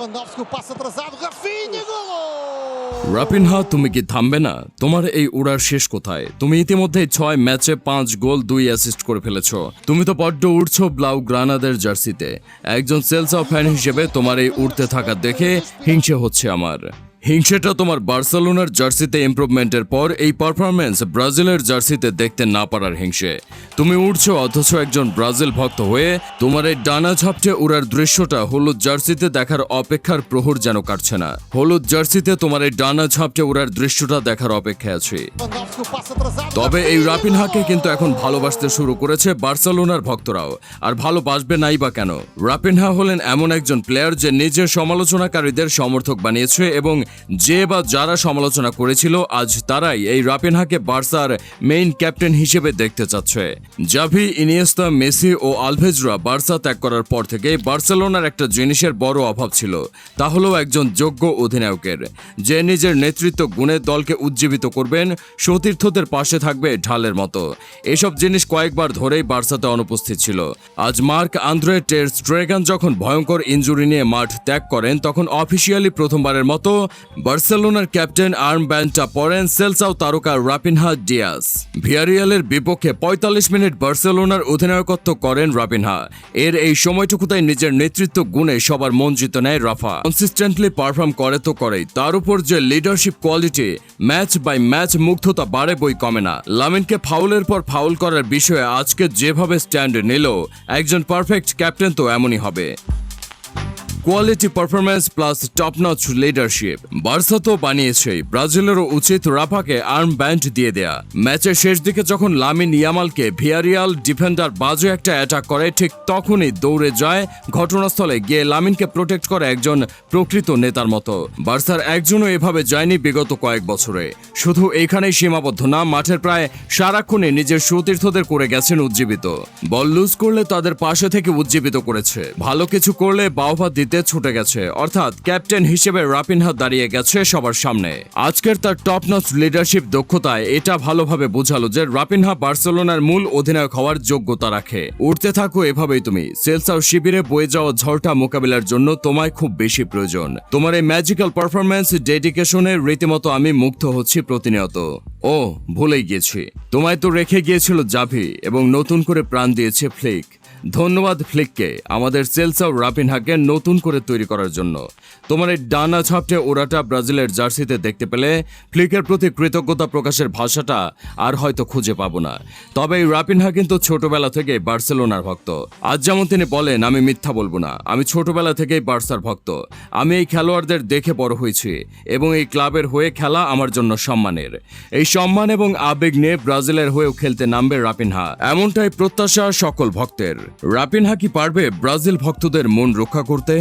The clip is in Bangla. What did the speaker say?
Lewandowski, passe atrasado, Rafinha, gol! রাপিনহা তুমি কি থামবে না? তোমার এই উড়ার শেষ কোথায়? তুমি ইতিমধ্যে ছয় ম্যাচে পাঁচ গোল দুই অ্যাসিস্ট করে ফেলেছ। তুমি তো বড্ড উড়ছো ব্লাউ গ্রানাদের জার্সিতে। একজন সেলসা ফ্যান হিসেবে তোমার এই উড়তে থাকা দেখে হিংসে হচ্ছে আমার। হিংসেটা তোমার বার্সেলোনার জার্সিতে ইমপ্রুভমেন্টের পর এই পারফরমেন্স ব্রাজিলের জার্সিতে দেখতে না পারার হিংসে। তুমি উড়ছো অথচ একজন ব্রাজিল ভক্ত হয়ে তোমার এই ডানা ঝাপটে উড়ার দৃশ্যটা হলুদ জার্সিতে দেখার অপেক্ষার প্রহর যেন কাটছে না। হলুদ জার্সিতে তোমার এই ডানা ঝাপটে উড়ার দৃশ্যটা দেখার অপেক্ষায় আছি। তবে এই রাপিনহাকে কিন্তু এখন ভালোবাসতে শুরু করেছে বার্সেলোনার ভক্তরাও। আর ভালোবাসবে নাই বা কেন? রাপিনহা হলেন এমন একজন প্লেয়ার যে নিজের সমালোচনাকারীদের সমর্থক বানিয়েছে এবং যে বা যারা সমালোচনা করেছিল, আজ তারাই এই রাপিনহাকে বার্সার মেইন ক্যাপ্টেন হিসেবে দেখতে চাচ্ছে। জাভি, ইনিয়েস্তা, মেসি ও আলভেজরা বার্সা ত্যাগ করার পর থেকে বার্সেলোনার একটা জিনিসের বড় অভাব ছিল। তা হলো একজন যোগ্য অধিনায়কের। যে নিজের নেতৃত্ব গুণে দলকে উজ্জীবিত করবেন, সতীর্থদের পাশে থাকবে ঢালের মতো। এসব জিনিস কয়েকবার ধরেই বার্সাতে অনুপস্থিত ছিল। আজ মার্ক আন্দ্রে টের স্ট্রেগান যখন ভয়ঙ্কর ইনজুরি নিয়ে মাঠ ত্যাগ করেন, তখন অফিসিয়ালি প্রথমবারের মতো বার্সেলোনার ক্যাপ্টেন আর্ম ব্যান্ডটা পরেন সেলসাও তারকা রাপিনহা ডিয়াস ভিয়ারিয়ালের বিপক্ষে পঁয়তাল্লিশ মিনিট বার্সেলোনার অধিনায়কত্ব করেন রাপিনহা এর এই সময়টুকুতাই নিজের নেতৃত্ব গুণে সবার মন জিতে নেয় রাফা। কনসিস্টেন্টলি পারফর্ম করে তো করেই। তার উপর যে leadership quality match by match মুগ্ধতা বাড়ে বই কমে না। লামিনকে ফাউলের পর ফাউল করার বিষয়ে আজকে যেভাবে স্ট্যান্ড নিল, একজন পারফেক্ট ক্যাপ্টেন তো এমনই হবে। Quality performance plus top notch leadership Barca তো বানিয়েছেই ব্রাজিলেরও উচিত রাফাকে আর্ম ব্যান্ড দিয়ে দেয়া। ম্যাচের শেষ দিকে যখন লামিন ইয়ামালকে ভিয়ারিয়াল ডিফেন্ডার বাজে একটা অ্যাটাক করে, ঠিক তখনই দৌড়ে যায়। ঘটনাস্থলে গিয়ে লামিনকে প্রোটেক্ট করে একজন প্রকৃত নেতার মতো। বার্সার একজনও এভাবে যায়নি বিগত কয়েক বছরে। শুধু এখানেই সীমাবদ্ধ না মাঠের প্রায় সারাক্ষণে নিজের সতীর্থদের করে গেছেন উজ্জীবিত। বল লুজ করলে তাদের পাশে থেকে উজ্জীবিত করেছে। ভালো কিছু করলে বাহবা দিতে ছুটে গেছে। অর্থাৎ ক্যাপ্টেন হিসেবে রাপিনহা দাঁড়িয়ে গেছে সবার সামনে। আজকের তার টপ নচ লিডারশিপ দক্ষতায় এটা ভালোভাবে বোঝালো যে রাপিনহা বার্সেলোনার মূল অধিনায়ক হওয়ার যোগ্যতা রাখে। উঠতে থাকো এভাবেই তুমি। সেলসাও শিবিরে বয়ে যাওয়া ঝড়টা মোকাবিলার জন্য তোমায় খুব বেশি প্রয়োজন। তোমার এই ম্যাজিক্যাল পারফরম্যান্স ডেডিকেশনে রীতিমতো আমি মুগ্ধ হচ্ছি প্রতিনিয়ত। ও ভুলেই গিয়েছি তোমায় তো রেখে গিয়েছিল জাভি এবং নতুন করে প্রাণ দিয়েছে ফ্লিক। ধন্যবাদ ফ্লিককে, আমাদের সেলসাও রাপিনহাকে নতুন করে তৈরি করার জন্য। তোমার এই ডানা ছাপটে ওরাটা ব্রাজিলের জার্সিতে দেখতে পেলে ফ্লিকের প্রতি কৃতজ্ঞতা প্রকাশের ভাষাটা আর হয়তো খুঁজে পাবো না। তবে এই রাপিনহা কিন্তু ছোটবেলা থেকে বার্সেলোনার ভক্ত। আজ যেমন তিনি বলেন, আমি মিথ্যা বলব না, আমি ছোটবেলা থেকেই বার্সার ভক্ত। আমি এই খেলোয়াড়দের দেখে বড় হয়েছি এবং এই ক্লাবের হয়ে খেলা আমার জন্য সম্মানের। এই সম্মান এবং আবেগ নিয়ে ব্রাজিলের হয়েও খেলতে নামবে রাপিনহা, এমনটাই প্রত্যাশা সকল ভক্তের। রাপিনহা কি পারবে ব্রাজিল ভক্তদের মন রক্ষা করতে?